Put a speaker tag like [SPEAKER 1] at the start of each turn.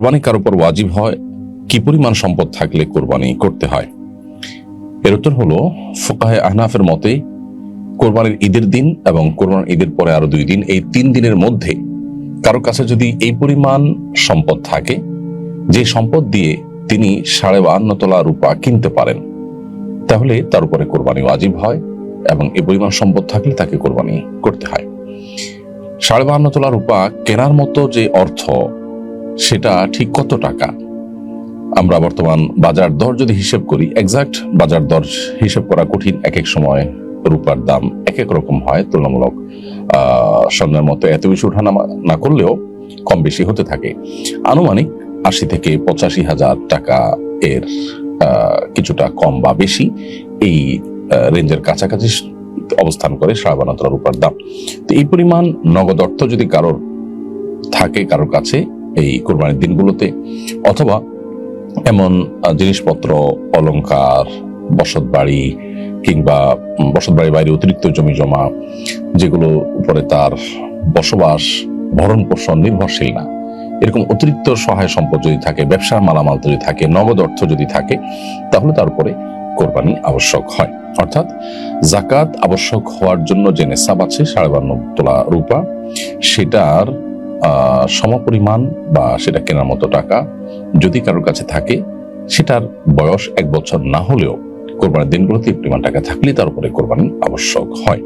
[SPEAKER 1] কোরবানি কার উপর ওয়াজিব হয়? কি পরিমাণ সম্পদ থাকলে কোরবানি করতে হয়? এর উত্তর হলো, ফোকাহে আহনাফের মতে, কোরবানির ঈদের দিন এবং কোরবানির ঈদের পরে আরও দুই দিন, এই তিন দিনের মধ্যে কারও কাছে যদি এই পরিমাণ সম্পদ থাকে, যে সম্পদ দিয়ে তিনি সাড়ে বাহান্ন তোলা রূপা কিনতে পারেন, তাহলে তার উপরে কোরবানি ওয়াজিব হয় এবং এই পরিমাণ সম্পদ থাকলে তাকে কোরবানি করতে হয়। সাড়ে বাহান্ন তোলা রূপা কেনার মতো যে অর্থ সেটা ঠিক কত টাকা? আমরা বর্তমান বাজার দর যদি হিসেব করি এক্সাক্ট বাজার দর হিসেব করা কঠিন এক এক সময় রূপার দাম এক এক রকম হয় তুলনামূলক। স্বর্ণের মতো এত বেশি ওঠানামা না করলেও কম বেশি হতে থাকে। আনুমানিক আশি থেকে পঁচাশি হাজার টাকা এর কিছুটা কম বা বেশি এই রেঞ্জের কাছাকাছি অবস্থান করে সাড়ে রূপার দাম। তো এই পরিমাণ নগদ অর্থ যদি কারোর থাকে, কারোর কাছে এই কোরবানির দিনগুলোতে, অথবা এমন জিনিসপত্র, অলংকার, বসত বাড়ি কিংবা বসত বাড়ির বাইরে অতিরিক্ত জমি জমা, যেগুলো উপরে তার বসবাস ভরণ পোষণ নির্ভরশীল না। এরকম অতিরিক্ত সহায় সম্পদ যদি থাকে, ব্যবসার মালামাল যদি থাকে, নগদ অর্থ যদি থাকে, তাহলে তার উপরে কোরবানি আবশ্যক হয়। অর্থাৎ জাকাত আবশ্যক হওয়ার জন্য যে নেশাব আছে, সাড়ে বান্ন তোলা রূপা, সেটার সমপরিমাণ বা সেটা কেনার মতো টাকা যদি কারোর কাছে থাকে, সেটার বয়স এক বছর না হলেও কোরবানির দিনগুলোতে এই পরিমাণ টাকা থাকলে তার উপরে কোরবানি আবশ্যক হয়।